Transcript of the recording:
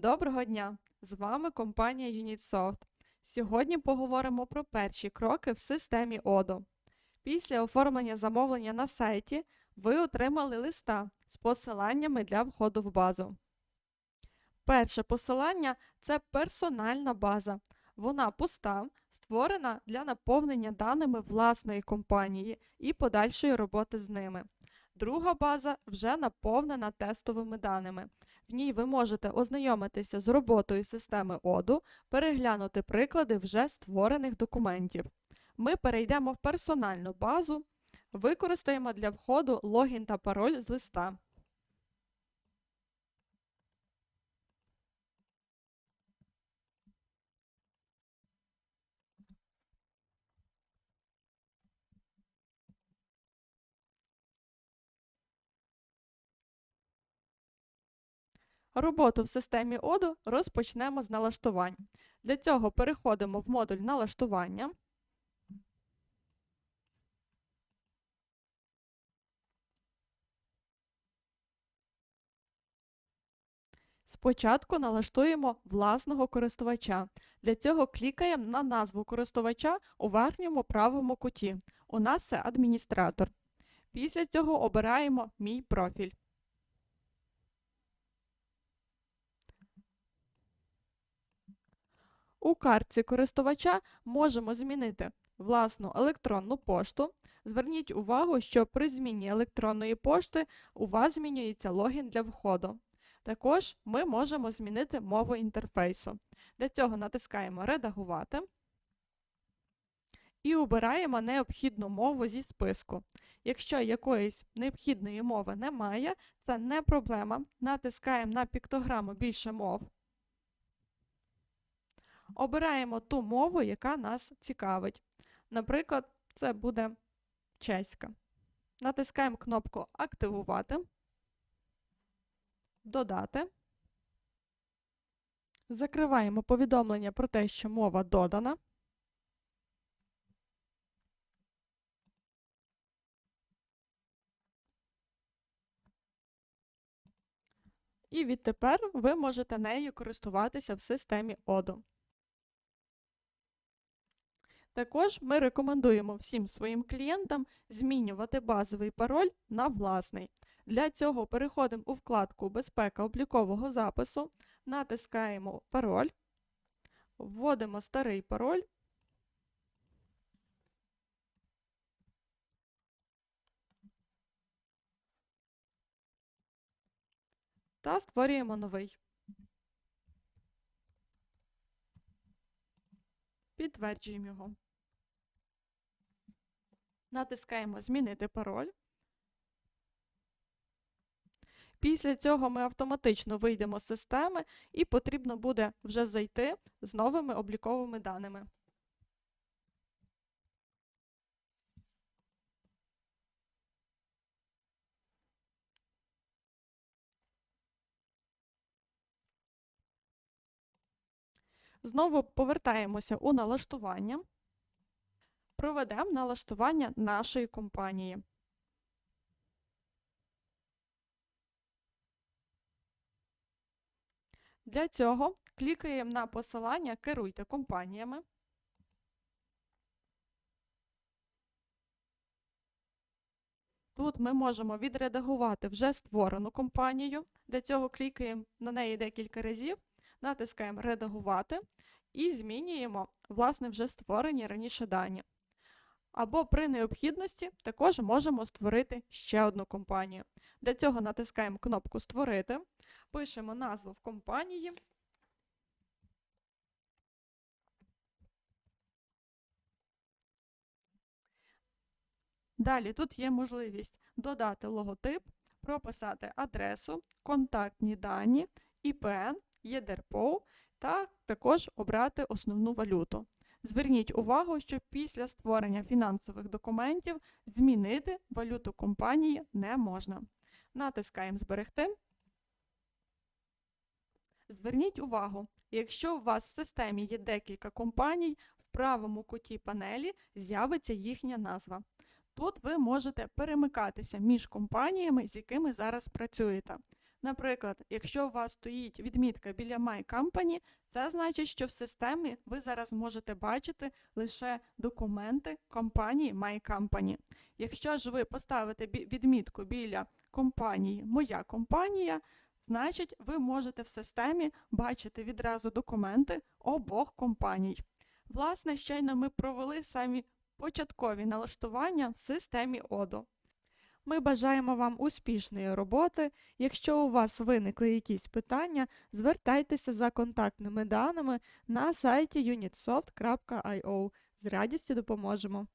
Доброго дня! З вами компанія UnitSoft. Сьогодні поговоримо про перші кроки в системі ОДО. Після оформлення замовлення на сайті ви отримали листа з посиланнями для входу в базу. Перше посилання це персональна база. Вона пуста, створена для наповнення даними власної компанії і подальшої роботи з ними. Друга база вже наповнена тестовими даними. В ній ви можете ознайомитися з роботою системи ОДУ, переглянути приклади вже створених документів. Ми перейдемо в персональну базу, використаємо для входу логін та пароль з листа. Роботу в системі ОДО розпочнемо з налаштувань. Для цього переходимо в модуль налаштування. Спочатку налаштуємо власного користувача. Для цього клікаємо на назву користувача у верхньому правому куті. У нас це адміністратор. Після цього обираємо Мій профіль. У картці користувача можемо змінити власну електронну пошту. Зверніть увагу, що при зміні електронної пошти у вас змінюється логін для входу. Також ми можемо змінити мову інтерфейсу. Для цього натискаємо Редагувати і обираємо необхідну мову зі списку. Якщо якоїсь необхідної мови немає, це не проблема. Натискаємо на піктограму більше мов. Обираємо ту мову, яка нас цікавить. Наприклад, це буде чеська. Натискаємо кнопку Активувати, Додати. Закриваємо повідомлення про те, що мова додана. І відтепер ви можете нею користуватися в системі ОДО. Також ми рекомендуємо всім своїм клієнтам змінювати базовий пароль на власний. Для цього переходимо у вкладку Безпека облікового запису, натискаємо пароль, вводимо старий пароль. Та створюємо новий. Підтверджуємо його. Натискаємо Змінити пароль. Після цього ми автоматично вийдемо з системи і потрібно буде вже зайти з новими обліковими даними. Знову повертаємося у налаштування. Проведемо налаштування нашої компанії. Для цього клікаємо на посилання Керуйте компаніями. Тут ми можемо відредагувати вже створену компанію. Для цього клікаємо на неї декілька разів, натискаємо Редагувати і змінюємо власне вже створені раніше дані. Або при необхідності також можемо створити ще одну компанію. Для цього натискаємо кнопку Створити, пишемо назву в компанії. Далі тут є можливість додати логотип, прописати адресу, контактні дані, IPN, ЄДРПО та також обрати основну валюту. Зверніть увагу, що після створення фінансових документів змінити валюту компанії не можна. Натискаємо Зберегти. Зверніть увагу, якщо у вас в системі є декілька компаній, в правому куті панелі з'явиться їхня назва. Тут ви можете перемикатися між компаніями, з якими зараз працюєте. Наприклад, якщо у вас стоїть відмітка біля My Company, це значить, що в системі ви зараз можете бачити лише документи компанії My Company. Якщо ж ви поставите відмітку біля компанії Моя компанія, значить ви можете в системі бачити відразу документи обох компаній. Власне, щойно ми провели самі початкові налаштування в системі ОДО. Ми бажаємо вам успішної роботи. Якщо у вас виникли якісь питання, звертайтеся за контактними даними на сайті unitsoft.io. З радістю допоможемо.